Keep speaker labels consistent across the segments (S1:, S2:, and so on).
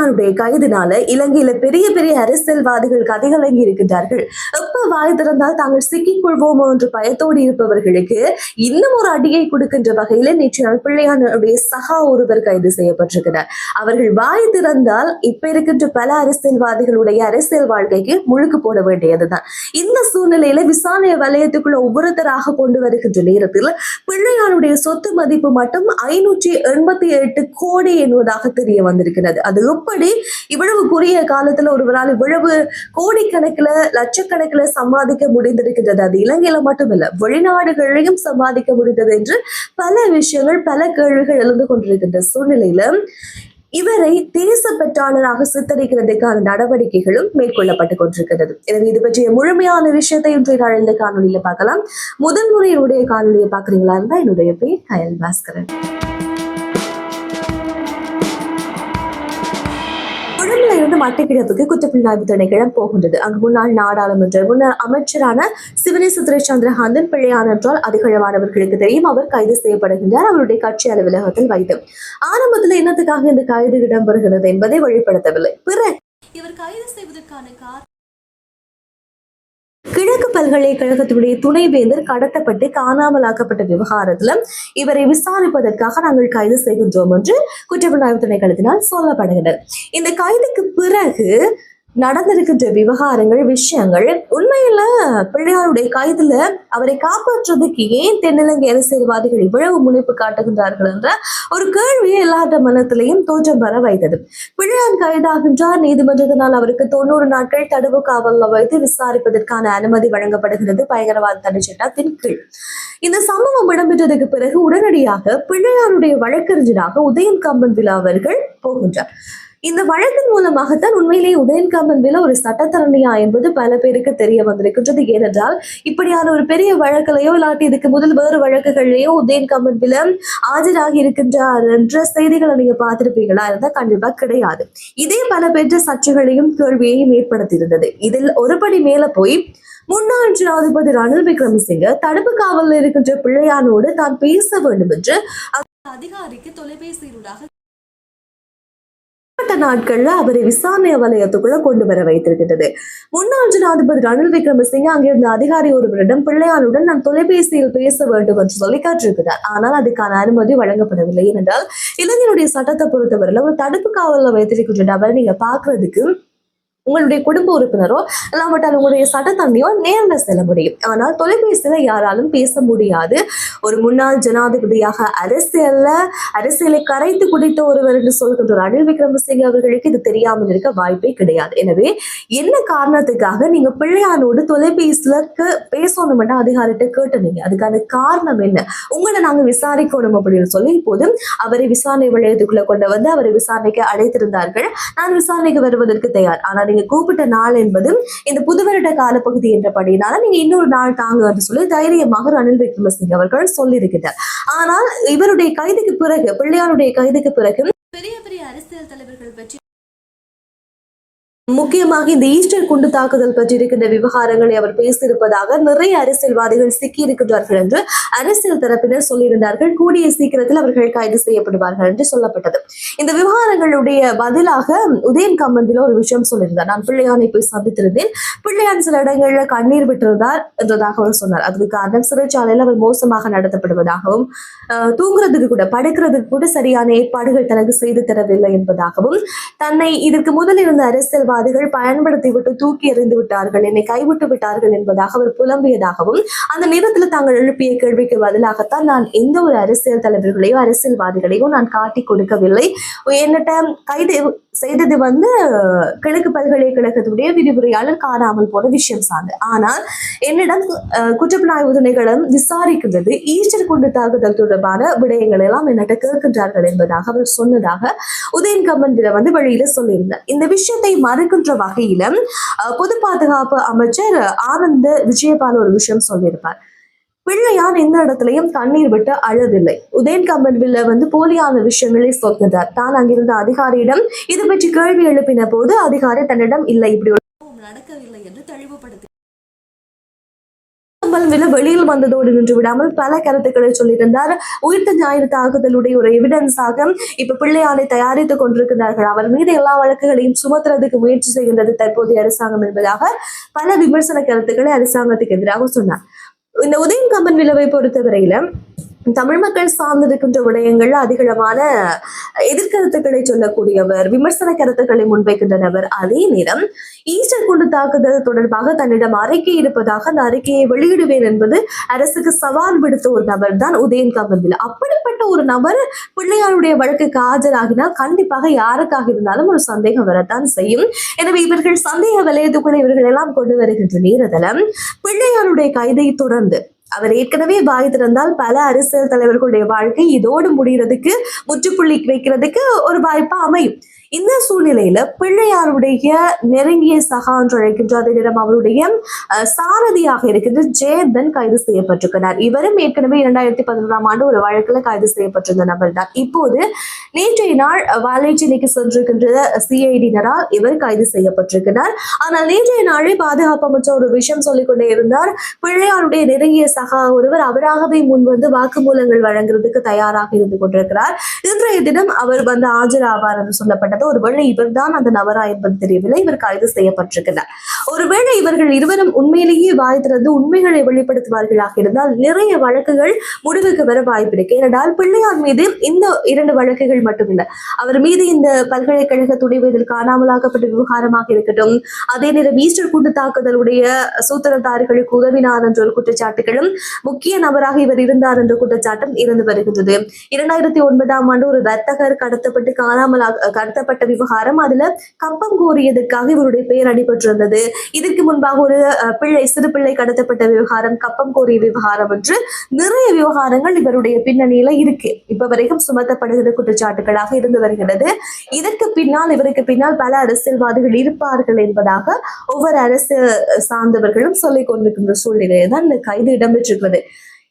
S1: பிள்ளையாருடைய கைதினால இலங்கையில பெரிய பெரிய அரசியல்வாதிகள் கதைகலங்கி இருக்கின்றார்கள். எப்ப வாய் திறந்தால் தாங்கள் சிக்கிக் கொள்வோமோ என்று பயத்தோடு இருப்பவர்களுக்கு இன்னும் ஒரு அடியை கொடுக்கின்ற வகையில நேற்று நாள் பிள்ளையாருடைய சகா ஒருவர் கைது செய்யப்பட்டிருக்கிறார். அவர்கள் வாய் திறந்தால் இப்ப இருக்கின்ற பல அரசியல்வாதிகளுடைய அரசியல் வாழ்க்கைக்கு முழுக்கு போட வேண்டியதுதான். இந்த சூழ்நிலையில விசாரணை வலயத்துக்குள்ள ஒவ்வொருத்தராக கொண்டு வருகின்ற நேரத்தில் பிள்ளையாருடைய சொத்து மதிப்பு மட்டும் ஐநூற்றி எண்பத்தி எட்டு கோடி என்பதாக தெரிய வந்திருக்கிறது. அது எப்படி இவ்வளவு குறுகிய காலத்துல ஒருவரால் இவ்வளவு கோடிக்கணக்கில் லட்சக்கணக்கில் சம்பாதிக்க முடிந்திருக்கிறது அது இலங்கையில மட்டுமில்ல வெளிநாடுகளிலையும் சம்பாதிக்க முடிந்தது என்று பல விஷயங்கள் பல கேள்விகள் எழுந்து கொண்டிருக்கின்ற சூழ்நிலையில இவரை தேசப்பற்றாளராக சித்தரிக்கிறதுக்கான நடவடிக்கைகளும் மேற்கொள்ளப்பட்டு கொண்டிருக்கிறது எனவே இது பற்றிய முழுமையான விஷயத்தை இன்றைய நாள் இந்த காணொலியில பார்க்கலாம். முதல் முறை என்னுடைய காணொலியை பாக்குறீங்களா இருந்தா என்னுடைய பேர் கயல் பாஸ்கரன். மீண்டும் இருந்து குற்றப்புலனாய்வு திணைக்களம் போகின்றது. அங்கு முன்னாள் நாடாளுமன்ற முன்னாள் அமைச்சரான சிவனேச சந்திரகாந்தன் பிள்ளையான் என்றால் அதிகளவானவர்களுக்கு தெரியும் அவர் கைது செய்யப்படுகின்றார். அவருடைய கட்சி அலுவலகத்தில் வைத்து. ஆரம்பத்தில் என்னத்துக்காக இந்த கைது இடம்பெறுகிறது என்பதை வெளிப்படுத்தவில்லை. பிற இவர் கைது செய்வதற்கான காரணம் கிழக்கு பல்கலைக்கழகத்தினுடைய துணைவேந்தர் கடத்தப்பட்டு காணாமலாக்கப்பட்ட விவகாரத்தில் இவரை விசாரிப்பதற்காக நாங்கள் கைது செய்கின்றோம் என்று குற்றப்புலனாய்வு திணைக்களத்தினால் சொல்லப்படுகிறது. இந்த கைதுக்கு பிறகு நடந்திருக்கின்ற விவகாரங்கள் விஷயங்கள் உண்மையில பிள்ளையாருடைய கைதுல அவரை காப்பாற்றுறதுக்கு ஏன் தென்னிலங்கை அரசியல்வாதிகள் இவ்வளவு முனைப்பு காட்டுகின்றார்கள் என்ற ஒரு கேள்வியை எல்லாத்த மனத்திலையும் தோற்றம் பெற வைத்தது. பிள்ளையார் கைதாகின்றார். நீதிமன்றத்தினால் அவருக்கு தொண்ணூறு நாட்கள் தடுப்பு காவலில் வைத்து விசாரிப்பதற்கான அனுமதி வழங்கப்படுகிறது. பயங்கரவாத தடை சட்டத்தின் கீழ். இந்த சம்பவம் இடம்பெற்றதுக்கு பிறகு உடனடியாக பிள்ளையாருடைய வழக்கறிஞராக உதயம் கம்பன் விழா அவர்கள் போகின்றார். இந்த வழக்கின் மூலமாகத்தான் உண்மையிலேயே உதயன் மேல ஒரு சட்டத்தரணியா என்பது பல பேருக்கு தெரிய வந்திருக்கின்றது. ஏனென்றால் இப்படியான ஒரு பெரிய வழக்கிலையோ இல்லாட்டி இதுக்கு முதல் வேறு வழக்குகள்லயோ உதயன் மேல ஆஜராகி இருக்கின்றார் என்ற செய்திகளை நீங்க பார்த்திருப்பீங்களா? இருந்தா கண்டிப்பா கிடையாது. இதே பல பெற்ற சர்ச்சைகளையும் கேள்வியையும் ஏற்படுத்தியிருந்தது. இதில் ஒருபடி மேல போய் முன்னாள் ஜனாதிபதி ரணில் விக்ரமசிங்க தடுப்பு காவலில் இருக்கின்ற பிள்ளையானோடு தான் பேச வேண்டும் என்று அதிகாரிக்கு தொலைபேசியினூடாக குறிப்பிட்ட நாட்கள்ல அவரை விசாரணை வலயத்துக்குள்ள கொண்டு வர வைத்திருக்கிறது முன்னாள் ஜனாதிபதி ரணில் விக்ரமசிங்க அங்கிருந்த அதிகாரி ஒருவரிடம் பிள்ளையாருடன் நான் தொலைபேசியில் பேச வேண்டும் என்று சொல்லி காட்டிருக்கிறார் ஆனால் அதுக்கான அனுமதி வழங்கப்படவில்லை. ஏனென்றால் இளைஞருடைய சட்டத்தை பொறுத்தவரையில் ஒரு தடுப்பு காவலில் வைத்திருக்கின்ற நபரை நீங்க பாக்குறதுக்கு உங்களுடைய குடும்ப உறுப்பினரோ இல்லாமட்டால் உங்களுடைய சட்டத்தண்ணியோ நேரில் செல்ல முடியும். ஆனால் தொலைபேசியில யாராலும் பேச முடியாது. ஒரு முன்னாள் ஜனாதிபதியாக அரசியல்ல அரசியலை கரைத்து குடித்த ஒருவர் என்று சொல்கின்ற ரணில் விக்ரமசிங்க அவர்களுக்கு இது தெரியாமல் இருக்க வாய்ப்பே கிடையாது. எனவே என்ன காரணத்துக்காக நீங்க பிள்ளையானோடு தொலைபேசியில க- அதிகாரிட்ட கேட்டுனீங்க? அதுக்கான காரணம் என்ன? உங்களை நாங்க விசாரிக்கணும் அப்படின்னு சொல்லி இப்போது அவரை விசாரணை வளையத்துக்குள்ள கொண்டு வந்து அவரை விசாரணைக்கு அழைத்திருந்தார்கள். நான் விசாரணைக்கு வருவதற்கு தயார். ஆனா நீங்க கூப்பிட்ட நாள் என்பது இந்த புதுவருட காலப்பகுதி என்றபடினால நீங்க இன்னொரு நாள் தாங்க என்று சொல்லி தைரியமாக ரணில் விக்ரமசிங்க அவர்கள் சொல்லியிருக்கிறார். ஆனால் இவருடைய கைதுக்கு பிறகு பிள்ளையாருடைய கைதுக்கு பிறகு பெரிய பெரிய அரசியல் தலைவர்கள் பற்றி முக்கியமாக இந்த ஈஸ்டர் குண்டு தாக்குதல் பற்றி இருக்கின்ற விவகாரங்களை அவர் பேசியிருப்பதாக நிறைய அரசியல்வாதிகள் சிக்கியிருக்கின்றார்கள் என்று அரசியல் தரப்பினர் சொல்லியிருந்தார்கள். கூடிய சீக்கிரத்தில் அவர்கள் கைது செய்யப்படுவார்கள் என்று சொல்லப்பட்டது. இந்த விவகாரங்களுடைய பதிலாக உதயன் கம்பந்தில ஒரு விஷயம் சொல்லியிருந்தார். நான் பிள்ளையானை போய் சந்தித்திருந்தேன். பிள்ளையான் சில இடங்கள்ல கண்ணீர் விட்டிருந்தார் என்றதாக அவர் சொன்னார். அதுக்கு காரணம் சிறைச்சாலையில் அவர் மோசமாக நடத்தப்படுவதாகவும் ஆஹ், தூங்குறதுக்கு கூட படுக்கிறதுக்கு கூட சரியான ஏற்பாடுகள் தனக்கு செய்து தரவில்லை என்பதாகவும் தன்னை இதற்கு முதல் இருந்த அரசியல்வாதி பயன்படுத்தி விட்டு தூக்கி எறிந்து விட்டார்கள். என்னை கைவிட்டு விட்டார்கள் என்பதாக அவர் புலம்பியதாகவும் அந்த நேரத்தில் தாங்கள் எழுப்பிய கேள்விக்கு பதிலாகத்தான் நான் எந்த ஒரு அரசியல் தலைவர்களையோ அரசியல்வாதிகளையோ நான் காட்டி கொடுக்கவில்லை. என்னட்ட கைது செய்தது வந்து கிழக்கு பல்கலைக்கழகத்துடைய விரிவுரையாளர் காணாமல் போன விஷயம் சார்ந்து. ஆனால் என்னிடம் அஹ், குற்றப்புலனாய்வு திணைக்களம் விசாரிக்கின்றது. ஈஸ்டர் குண்டு தாக்குதல் தொடர்பான விடயங்கள் எல்லாம் என்னட்ட கேட்கின்றார்கள் என்பதாக அவர் சொன்னதாக உதயன் கம்மன்பில வந்து வழியில சொல்லியிருந்தார். இந்த விஷயத்தை மறுக்கின்ற வகையில பொது பாதுகாப்பு அமைச்சர் ஆனந்த விஜயபால் ஒரு விஷயம் சொல்லியிருப்பார். பிள்ளையார் எந்த இடத்துலயும் தண்ணீர் விட்டு அழவில்லை உதயன் கம்பன்வில்ல வந்து போலியான விஷயங்களை சொல்கிறார் தான் அங்கிருந்த அதிகாரியிடம் இது பற்றி கேள்வி எழுப்பின போது அதிகாரி தன்னிடம் இல்லை இப்படி நடக்கவில்லை என்று தெளிவுபடுத்தி கம்பல் வெளியில் வந்ததோடு நின்று விடாமல் பல கருத்துக்களை சொல்லியிருந்தார். உயிர்த்த ஞாயிறு தாக்குதலுடைய ஒரு எவிடன்ஸாக இப்ப பிள்ளையானை தயாரித்துக் கொண்டிருக்கிறார்கள். அவர் மீது எல்லா வழக்குகளையும் சுமத்துறதுக்கு முயற்சி செய்கின்றது தற்போதைய அரசாங்கம் என்பதாக பல விமர்சன கருத்துக்களை அரசாங்கத்துக்கு எதிராக சொன்னார். இந்த உதயம் கம்பன் விளைவை பொறுத்தவரையில தமிழ் மக்கள் சார்ந்திருக்கின்ற விடயங்கள்ல அதிகளவான எதிர்கருத்துக்களை சொல்லக்கூடியவர் விமர்சன கருத்துக்களை முன்வைக்கின்ற நபர் அதே நேரம் ஈஸ்டர் குண்டு தாக்குதல் தொடர்பாக தன்னிடம் அறிக்கை இருப்பதாக அந்த அறிக்கையை வெளியிடுவேன் என்பது அரசுக்கு சவால் விடுத்த ஒரு நபர் தான் உதயன் கம்பன்பில் அப்படிப்பட்ட ஒரு நபர் பிள்ளையாருடைய வழக்குக்கு ஆஜராகினால் கண்டிப்பாக யாருக்காக இருந்தாலும் ஒரு சந்தேகம் வரத்தான் செய்யும். எனவே இவர்கள் சந்தேக வலயத்துக்குள்ள இவர்கள் எல்லாம் கொண்டு வருகின்ற நேரத்துல பிள்ளையாருடைய கைதை தொடர்ந்து அவர் ஏற்கனவே பாதித்திருந்தால் பல அரசியல் தலைவர்களுடைய வாழ்க்கை இதோடு முடிகிறதுக்கு முற்றுப்புள்ளி வைக்கிறதுக்கு ஒரு வாய்ப்பா அமையும். இந்த சூழ்நிலையில பிள்ளையாருடைய நெருங்கிய சகா என்று அழைக்கின்ற அதே நேரம் அவருடைய சாரதியாக இருக்கின்ற ஜெயந்தன் கைது செய்யப்பட்டிருக்கிறார். இவரும் ஏற்கனவே இரண்டாயிரத்தி பதினொன்றாம் ஆண்டு ஒரு வழக்கில் கைது செய்யப்பட்டிருந்த நபர் தான் இப்போது நேற்றைய நாள் வாழைச்சேனைக்கு சென்றிருக்கின்ற சிஐடியினரால் இவர் கைது செய்யப்பட்டிருக்கிறார். ஆனால் நேற்றைய நாளே பாதுகாப்பு அமைச்சர் ஒரு விஷயம் சொல்லிக் கொண்டே இருந்தார். பிள்ளையாருடைய நெருங்கிய சகா ஒருவர் அவராகவே முன் வந்து வாக்குமூலங்கள் வழங்குறதுக்கு தயாராக இருந்து கொண்டிருக்கிறார். இன்றைய தினம் அவர் வந்து ஆஜராவார் என்று சொல்லப்பட்ட சொல்லப்பட்டது ஒருவேளை இவர்தான் அந்த நபரா என்பது தெரியவில்லை. இவர் கைது செய்யப்பட்டிருக்கிறார். ஒருவேளை இவர்கள் இருவரும் உண்மையிலேயே வாய் திறந்து உண்மைகளை வெளிப்படுத்துவார்களாக இருந்தால் நிறைய வழக்குகள் முடிவுக்கு வர வாய்ப்பு இருக்கு. ஏனென்றால் பிள்ளையார் மீது இந்த இரண்டு வழக்குகள் மட்டுமில்லை. அவர் மீது இந்த பல்கலைக்கழக துணைவேதில் காணாமலாக்கப்பட்ட விவகாரமாக இருக்கட்டும் அதே நேரம் ஈஸ்டர் கூட்டு தாக்குதலுடைய சூத்திரதாரிகளுக்கு உதவினார் என்ற ஒரு குற்றச்சாட்டுகளும் முக்கிய நபராக இவர் இருந்தார் என்ற குற்றச்சாட்டும் இருந்து வருகின்றது. இரண்டாயிரத்தி ஒன்பதாம் ஆண்டு ஒரு வர்த்தகர் கடத்தப்பட்டு காணாமலாக கடத்தப்பட்ட விவகாரம் அதுல கப்பம் கோரியதுக்காக இவருடைய பெயர் அடிபட்டிருந்தது. இதற்கு முன்பாக ஒரு பிள்ளை சிறு பிள்ளை கடத்தப்பட்ட விவகாரம் கப்பம் கோரிய விவகாரம் என்று நிறைய விவகாரங்கள் இவருடைய பின்னணியில இருக்கு. இப்ப வரைக்கும் சுமத்தப்படுகிற குற்றச்சாட்டுகளாக இருந்து வருகிறது. இதற்கு பின்னால் இவருக்கு பின்னால் பல அரசியல்வாதிகள் இருப்பார்கள் என்பதாக ஒவ்வொரு அரசு சார்ந்தவர்களும் சொல்லிக் கொண்டிருக்கின்ற சூழ்நிலையை தான் இந்த கைது இடம்பெற்றிருக்கிறது.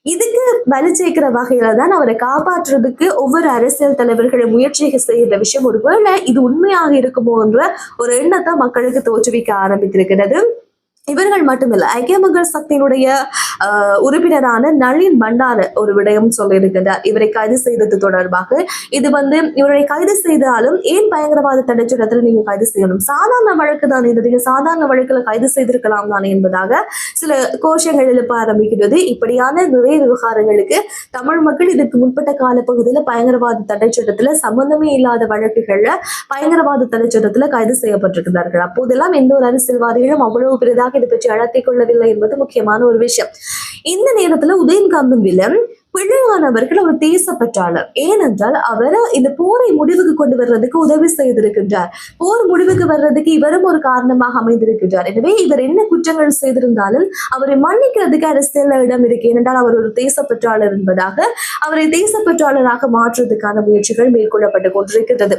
S1: இதுக்கு வலு சேர்க்கிற வகையில தான் அவரை காப்பாற்றுறதுக்கு ஒவ்வொரு அரசியல் தலைவர்களும் முயற்சிகள் செய்கிற விஷயம் ஒருவேளை இது உண்மையாக இருக்குமோ என்ற ஒரு எண்ணத்தை மக்களுக்கு தோற்றுவிக்க ஆரம்பித்திருக்கிறது. இவர்கள் மட்டுமில்ல ஐக்கிய மக்கள் சக்தியினுடைய ஆஹ், உறுப்பினரான நளின் பண்டார ஒரு விடயம் சொல்லியிருக்கிறார். இவரை கைது செய்தது தொடர்பாக. இது வந்து இவரை கைது செய்தாலும் ஏன் பயங்கரவாத தடைச்சட்டத்தில் நீங்க கைது செய்யணும்? சாதாரண வழக்கு தான் இது. நீங்க சாதாரண வழக்குல கைது செய்திருக்கலாம் தானே என்பதாக சில கோஷங்கள் எழுப்ப ஆரம்பிக்கிறது. இப்படியான நிறைய விவகாரங்களுக்கு தமிழ் மக்கள் இதற்கு முற்பட்ட காலப்பகுதியில பயங்கரவாத தடைச்சட்டத்துல சம்பந்தமே இல்லாத வழக்குகள்ல பயங்கரவாத தடைச்சட்டத்துல கைது செய்யப்பட்டிருக்கிறார்கள். அப்போதெல்லாம் எந்த ஒரு அரசியல்வாதிகளும் அவ்வளவு பெரிதாக இது பற்றி அழத்திக் கொள்ளவில்லை என்பது முக்கியமான ஒரு விஷயம். இந்த நேரத்துல உதயன்காந்தன் வில்லன் பிழையானவர்கள் ஒரு தேசப்பற்றாளர். ஏனென்றால் அவர் இந்த போரை முடிவுக்கு கொண்டு வர்றதுக்கு உதவி செய்திருக்கின்றார். போர் முடிவுக்கு வர்றதுக்கு இவரும் ஒரு காரணமாக அமைந்திருக்கின்றார். எனவே இவர் என்ன குற்றங்கள் செய்திருந்தாலும் அவரை மன்னிக்கிறதுக்கு அரசியல் இடம் இருக்கு. ஏனென்றால் அவர் ஒரு தேசப்பற்றாளர் என்பதாக அவரை தேசப்பற்றாளராக மாற்றுவதற்கான முயற்சிகள் மேற்கொள்ளப்பட்டு கொண்டிருக்கிறது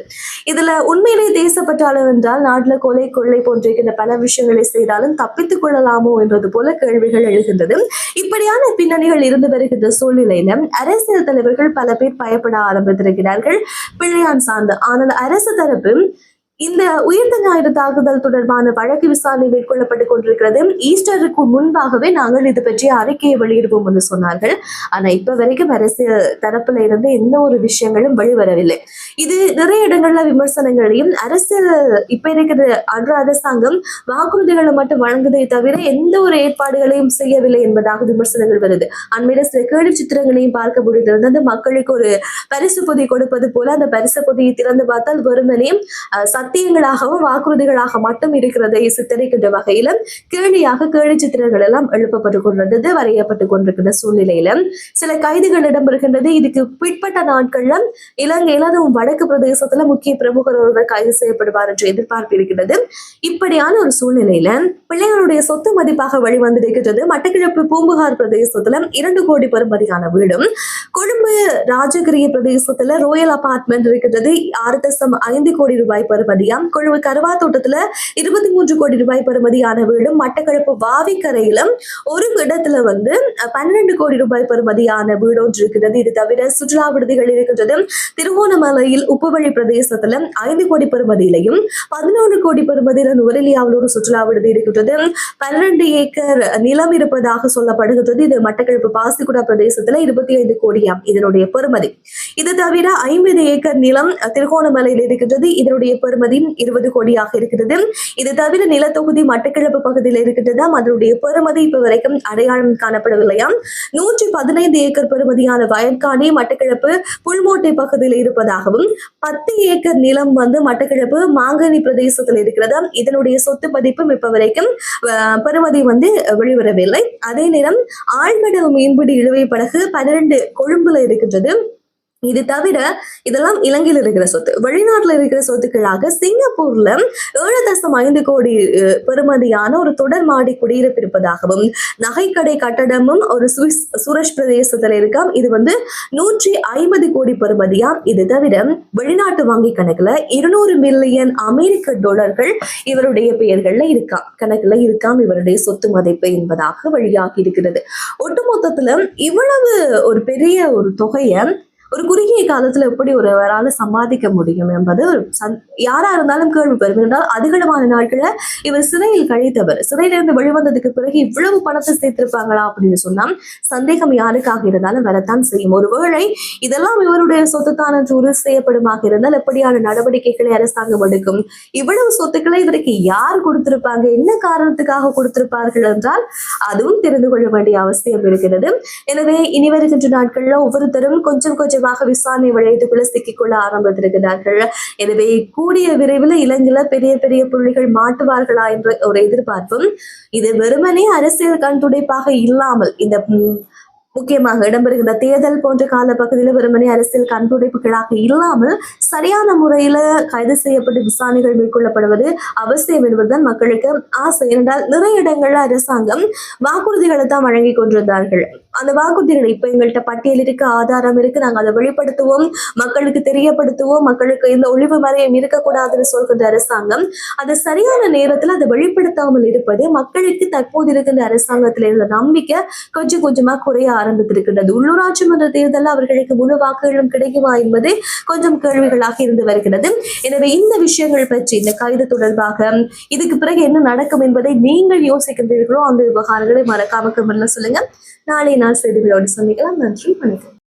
S1: இதுல உண்மையிலே தேசப்பற்றாளர் என்றால் நாட்டுல கொலை கொள்ளை போன்றிருக்கின்ற பல விஷயங்களை செய்தாலும் தப்பித்துக் கொள்ளலாமோ என்றது போல கேள்விகள் எழுகின்றது. இப்படியான பின்னணிகள் இருந்து வருகின்ற சூழ்நிலை சூழ்நிலையில அரசியல் தலைவர்கள் பல பேர் பயப்பட ஆரம்பித்திருக்கிறார்கள். பிள்ளையான் சார்ந்து ஆனால் அரசு தரப்பு இந்த உயிர்த்த ஞாயிறு தாக்குதல் தொடர்பான வழக்கு விசாரணை மேற்கொள்ளப்பட்டுக் கொண்டிருக்கிறது. ஈஸ்டருக்கு முன்பாகவே நாங்கள் இது பற்றிய அறிக்கையை வெளியிடுவோம் என்று சொன்னார்கள். ஆனா இப்ப வரைக்கும் அரசியல் தரப்புல இருந்து எந்த ஒரு விஷயங்களும் வெளிவரவில்லை. இது நிறைய இடங்கள்ல விமர்சனங்களையும் அரசியல் இப்ப இருக்கிற அன்ற அரசாங்கம் வாக்குறுதிகளை மட்டும் வழங்குதே தவிர எந்த ஒரு ஏற்பாடுகளையும் செய்யவில்லை என்பதாக விமர்சனங்கள் வருது. அண்மையில சில கேள்வி சித்திரங்களையும் பார்க்க முடிந்திருந்தது. மக்களுக்கு ஒரு பரிசு பொதி கொடுப்பது போல அந்த பரிசு பொதியை திறந்து பார்த்தால் வெறுமனையும் சத்தியங்களாகவும் வாக்குறுதிகளாக மட்டும் இருக்கிறதை. சித்தரிக்கின்ற வகையில கேள்வியாக கேலி சித்திரங்கள் எல்லாம் எழுப்பப்பட்டு கொண்டிருந்தது வரையப்பட்டு கொண்டிருக்கிற சூழ்நிலையில சில கைதுகள் இடம்பெறுகின்றது. இதுக்கு பிற்பட்ட நாட்கள்ல இலங்கையில அதுவும் வடக்கு பிரதேசத்துல முக்கிய பிரமுகர் ஒருவர் கைது செய்யப்படுவார் என்று எதிர்பார்ப்பு இருக்கிறது இப்படியான ஒரு சூழ்நிலையில பிள்ளைகளுடைய சொத்து மதிப்பாக வெளிவந்திருக்கிறது மட்டக்கிழப்பு பூம்புகார் பிரதேசத்துல இரண்டு கோடி பெறுமதியான வீடும் கொழும்பு ராஜகிரிய பிரதேசத்துல ரோயல் அபார்ட்மெண்ட் இருக்கிறது ஆறு தசம் ஐந்து கோடி ரூபாய் பெறுமதி பெறுமதியாம் கருவா தோட்டத்துல இருபத்தி மூன்று கோடி ரூபாய் பெறுமதியான வீடும் மட்டக்களப்பு வாவிக்கரையிலும் ஒரு இடத்துல வந்து பன்னிரண்டு கோடி ரூபாய் பெறுமதியான வீடு ஒன்று இருக்கிறது இது தவிர சுற்றுலா விடுதிகள் இருக்கின்றது. திருவோணமலையில் உப்புவழி பிரதேசத்துல ஐந்து கோடி பெறுமதியிலையும் பதினோரு கோடி பெறுமதியில நுவரெலியாவில் ஒரு சுற்றுலா விடுதி இருக்கின்றது. பன்னிரண்டு ஏக்கர் நிலம் இருப்பதாக சொல்லப்படுகின்றது. இது மட்டக்களப்பு பாசிக்குடா பிரதேசத்துல இருபத்தி ஐந்து கோடி கோடியாம் இதனுடைய பெறுமதி. இது தவிர ஐம்பது ஏக்கர் நிலம் திருகோணமலையில் இருக்கின்றது. இதனுடைய பெறுமதி இருபது கோடியாக இருக்கிறது இது தவிர நிலத்தொகுதி மட்டக்கிழப்பு பகுதியில் இருக்கின்றதாம் அதனுடைய பெறுமதி இப்ப வரைக்கும் அடையாளம் காணப்படவில்லையாம் நூற்றி பதினைந்து ஏக்கர் பெறுமதியான வயற்காணி மட்டக்கிழப்பு புல்மோட்டை பகுதியில் இருப்பதாகவும் பத்து ஏக்கர் நிலம் வந்து மட்டக்கிழப்பு மாங்கனி பிரதேசத்தில் இருக்கிறது? இதனுடைய சொத்து பதிப்பும் இப்ப வரைக்கும் பெறுமதி வந்து வெளிவரவில்லை. அதே நேரம் ஆழ்கடல் மீன்பிடி இழுவை படகு பன்னிரண்டு உடம்புல இருக்கின்றது. இது தவிர இதெல்லாம் இலங்கையில் இருக்கிற சொத்து. வெளிநாட்டில் இருக்கிற சொத்துக்களாக சிங்கப்பூர்ல ஏழு தசம் ஐந்து கோடி பெறுமதியான ஒரு தொடர் மாடி குடியிருப்பு இருப்பதாகவும் நகைக்கடை கட்டடமும் ஒரு சுவிஸ் சுரஷ் பிரதேசத்துல இருக்காம் இது வந்து நூற்றி ஐம்பது கோடி பெறுமதியாம் இது தவிர வெளிநாட்டு வங்கி கணக்குல இருநூறு மில்லியன் அமெரிக்க டாலர்கள் இவருடைய பெயர்கள்ல இருக்காம் கணக்குல இருக்காம் இவருடைய சொத்து மதிப்பு என்பதாக வெளியாகி இருக்கிறது. ஒட்டுமொத்தத்துல இவ்வளவு ஒரு பெரிய ஒரு தொகையை ஒரு குறுகிய காலத்துல எப்படி ஒருவரால சம்பாதிக்க முடியும் என்பது ஒரு சந்- யாரா இருந்தாலும் கேள்வி பெறும். என்றால் அதிகமான நாட்களை இவர் சிறையில் கழித்தவர். சிறையிலிருந்து வெளிவந்ததுக்கு பிறகு இவ்வளவு பணத்தை சேர்த்திருப்பாங்களா அப்படின்னு சொன்னா சந்தேகம் யாருக்காக இருந்தாலும் வரத்தான் செய்யும். ஒருவேளை இதெல்லாம் இவருடைய சொத்துத்தான் என்று உறுதி செய்யப்படுமாக இருந்தால் எப்படியான நடவடிக்கைகளை அரசாங்கம் எடுக்கும்? இவ்வளவு சொத்துக்களை இவருக்கு யார் கொடுத்திருப்பாங்க? என்ன காரணத்துக்காக கொடுத்திருப்பார்கள் என்றால் அதுவும் தெரிந்து கொள்ள வேண்டிய அவசியம் இருக்கிறது. எனவே இனி வருகின்ற நாட்கள்ல ஒவ்வொருத்தரும் கொஞ்சம் கொஞ்சம் நிச்சயமாக விசாரணை வளையத்துக்குள்ள சிக்கிக்கொள்ள ஆரம்பித்திருக்கிறார்கள். எனவே கூடிய விரைவில் இலங்கையில பெரிய பெரிய புள்ளிகள் மாட்டுவார்களா என்ற ஒரு எதிர்பார்ப்பும் இது வெறுமனே அரசியல் கண் துடைப்பாக இல்லாமல் இந்த முக்கியமாக இடம்பெறுகின்ற தேர்தல் போன்ற காலப்பகுதியில் வெறுமனே அரசியல் கண்துடைப்புகளாக இல்லாமல் சரியான முறையில கைது செய்யப்பட்டு விசாரணைகள் மேற்கொள்ளப்படுவது அவசியம் என்பதுதான் மக்களுக்கு ஆசை. என்றால் நிறைய இடங்கள்ல அரசாங்கம் வாக்குறுதிகளை தான் வழங்கி கொண்டிருந்தார்கள். அந்த வாக்குறுதிகள் இப்ப எங்கள்கிட்ட பட்டியல் இருக்கு ஆதாரம் இருக்கு. நாங்க அதை வெளிப்படுத்துவோம் மக்களுக்கு தெரியப்படுத்துவோம் மக்களுக்கு இந்த ஒளிவு மறையம் இருக்கக்கூடாதுன்னு சொல்கின்ற அரசாங்கம் அது சரியான நேரத்துல அதை வெளிப்படுத்தாமல் இருப்பது மக்களுக்கு தற்போது இருக்கின்ற அரசாங்கத்தில் இருந்த நம்பிக்கை கொஞ்சம் கொஞ்சமா குறைய ஆரம்பித்திருக்கின்றது. உள்ளூராட்சி மன்ற தேர்தலில் அவர்களுக்கு முழு வாக்குகளும் கிடைக்குமா என்பது கொஞ்சம் கேள்விகளாக இருந்து வருகிறது. எனவே இந்த விஷயங்கள் பற்றி இந்த கைது தொடர்பாக இதுக்கு பிறகு என்ன நடக்கும் என்பதை நீங்கள் யோசிக்கின்றீர்களோ அந்த விவகாரங்களை மறக்காம கமெண்ட்ல சொல்லுங்க. நாளை நாள் செய்திகளோடு சந்திக்கலாம் நன்றி வணக்கம்.